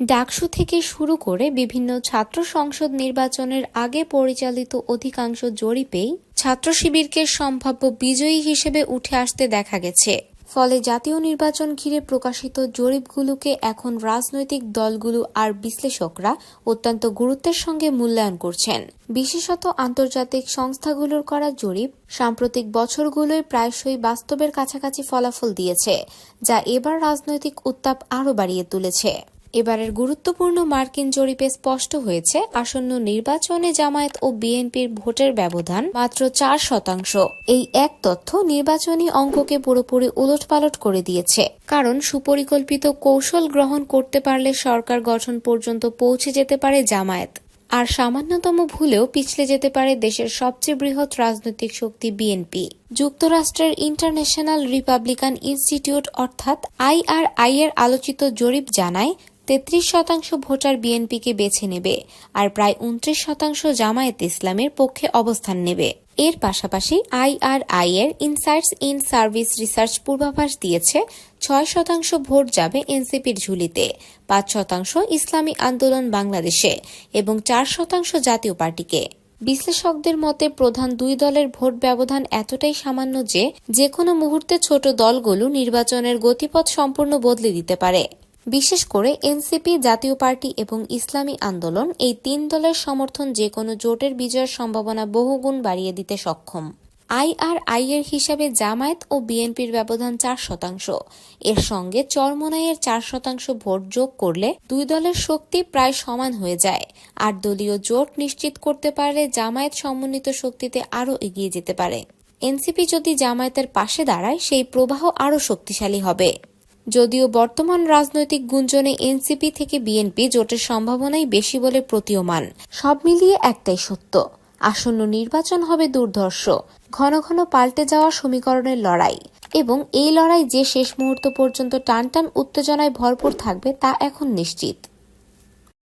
ডাকসু থেকে শুরু করে বিভিন্ন ছাত্র সংসদ নির্বাচনের আগে পরিচালিত অধিকাংশ জরিপেই ছাত্র শিবিরকে সম্ভাব্য বিজয়ী হিসেবে উঠে আসতে দেখা গেছে। ফলে জাতীয় নির্বাচন ঘিরে প্রকাশিত জরিপগুলোকে এখন রাজনৈতিক দলগুলো আর বিশ্লেষকরা অত্যন্ত গুরুত্বের সঙ্গে মূল্যায়ন করছেন। বিশেষত আন্তর্জাতিক সংস্থাগুলোর করা জরিপ সাম্প্রতিক বছরগুলোয় প্রায়শই বাস্তবের কাছাকাছি ফলাফল দিয়েছে, যা এবার রাজনৈতিক উত্তাপ আরও বাড়িয়ে তুলেছে। এবারের গুরুত্বপূর্ণ মার্কিন জরিপে স্পষ্ট হয়েছে, আসন্ন নির্বাচনে জামায়াত ও বিএনপির ভোটের ব্যবধান মাত্র চার শতাংশ। এই এক তথ্য নির্বাচনী অঙ্ককে পুরোপুরি উলটপালট করে দিয়েছে। কারণ সুপরিকল্পিত কৌশল গ্রহণ করতে পারলে সরকার গঠন পর্যন্ত পৌঁছে যেতে পারে জামায়াত। আর সামান্যতম ভুলেও পিছলে যেতে পারে দেশের সবচেয়ে বৃহৎ রাজনৈতিক শক্তি বিএনপি। যুক্তরাষ্ট্রের ইন্টারন্যাশনাল রিপাবলিকান ইনস্টিটিউট, অর্থাৎ আইআরআই এর আলোচিত জরিপ জানায় তেত্রিশ শতাংশ ভোটার বিএনপিকে বেছে নেবে আর প্রায় উনত্রিশ শতাংশ জামায়াত ইসলামের পক্ষে অবস্থান নেবে। এর পাশাপাশি আইআরআই এর ইনসাইটস ইন সার্ভিস রিসার্চ পূর্বাভাস দিয়েছে, ছয় শতাংশ ভোট যাবে এনসিপির ঝুলিতে, পাঁচ শতাংশ ইসলামী আন্দোলন বাংলাদেশে এবং চার শতাংশ জাতীয় পার্টিকে। বিশ্লেষকদের মতে প্রধান দুই দলের ভোট ব্যবধান এতটাই সামান্য যে যে কোনো মুহূর্তে ছোট দলগুলো নির্বাচনের গতিপথ সম্পূর্ণ বদলে দিতে পারে। বিশেষ করে এনসিপি, জাতীয় পার্টি এবং ইসলামী আন্দোলন এই তিন দলের সমর্থন যে কোনো জোটের বিজয়ের সম্ভাবনা বহুগুণ বাড়িয়ে দিতে সক্ষম। আইআরআই এর হিসাবে জামায়াত ও বিএনপির ব্যবধান চার শতাংশ। এর সঙ্গে চরমোনাইয়ের চার শতাংশ ভোট যোগ করলে দুই দলের শক্তি প্রায় সমান হয়ে যায়। আর দলীয় জোট নিশ্চিত করতে পারলে জামায়াত সমন্বিত শক্তিতে আরও এগিয়ে যেতে পারে। এনসিপি যদি জামায়াতের পাশে দাঁড়ায়, সেই প্রবাহ আরও শক্তিশালী হবে। যদিও বর্তমান রাজনৈতিক গুঞ্জনে এনসিপি থেকে বিএনপি জোটের সম্ভাবনাই বেশি বলে প্রতীয়মান। সব মিলিয়ে একটাই সত্য, আসন্ন নির্বাচন হবে দুর্ধর্ষ, ঘন ঘন পাল্টে যাওয়া সমীকরণের লড়াই। এবং এই লড়াই যে শেষ মুহূর্ত পর্যন্ত টানটান উত্তেজনায় ভরপুর থাকবে তা এখন নিশ্চিত।